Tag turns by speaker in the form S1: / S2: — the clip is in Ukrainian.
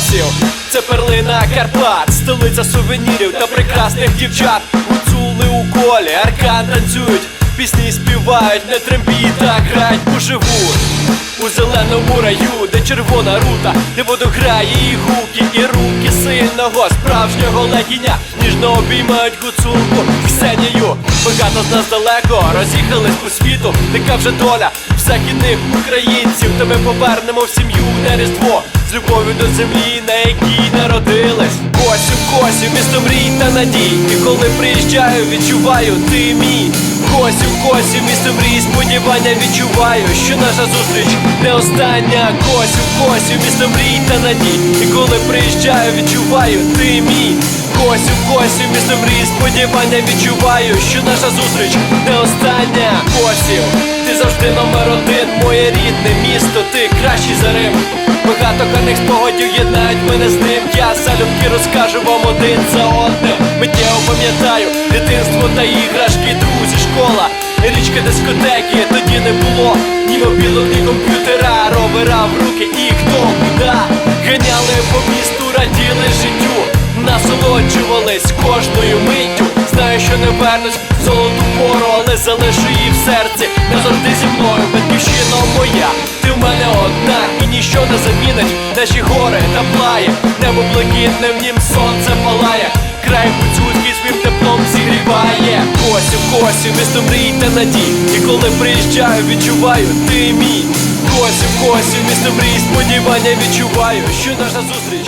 S1: Косів, це перлина Карпат, столиця сувенірів та прекрасних дівчат. Гуцули у колі, аркан танцюють, пісні співають, не трембіта, грають поживуть. У зеленому раю, де червона рута, де водограє і гуки, і руки сильного справжнього легіня ніжно обіймають гуцулку Ксенію. Багато з нас далеко роз'їхались по світу, така вже доля західних українців. Та ми повернемо в сім'ю на різдво з любов'ю до землі, на якій народились. Косю, косю, місто мрій та надій. І коли приїжджаю, відчуваю, ти мій. Косю, косю, місто мрій, сподівання відчуваю, що наша зустріч не остання. Косю, косю, місто мрій та надій. І коли приїжджаю, відчуваю, ти мій. Косю, косю, місто мрій, сподівання відчуваю, що наша зустріч не остання. Косів, ти завжди номер один, моє рідне місто, ти кращий за Рим. Багато гарних спогадів єднають мене з ним. Я залюбки розкажу вам один за одним. Миттєво пам'ятаю дитинство та іграшки, друзі, школа, річка дискотеки, тоді не було ні мобілок, ні комп'ютера, ровера в руки і хто куди Ганяли по місту, раділи життю, насолоджувались кожною миттю. Знаю, що не вернусь в золоту пору, але залишу її в серці назавжди зі мною, батьківщина моя, ніщо не замінить наші гори та плає, небо блакитне, в нім сонце палає, край гуцульський свій теплом зігріває. Косю, косю, місто мрій та надій. І коли приїжджаю, відчуваю, ти мій. Косю, косю, місто мрій, сподівання відчуваю, що наша зустріч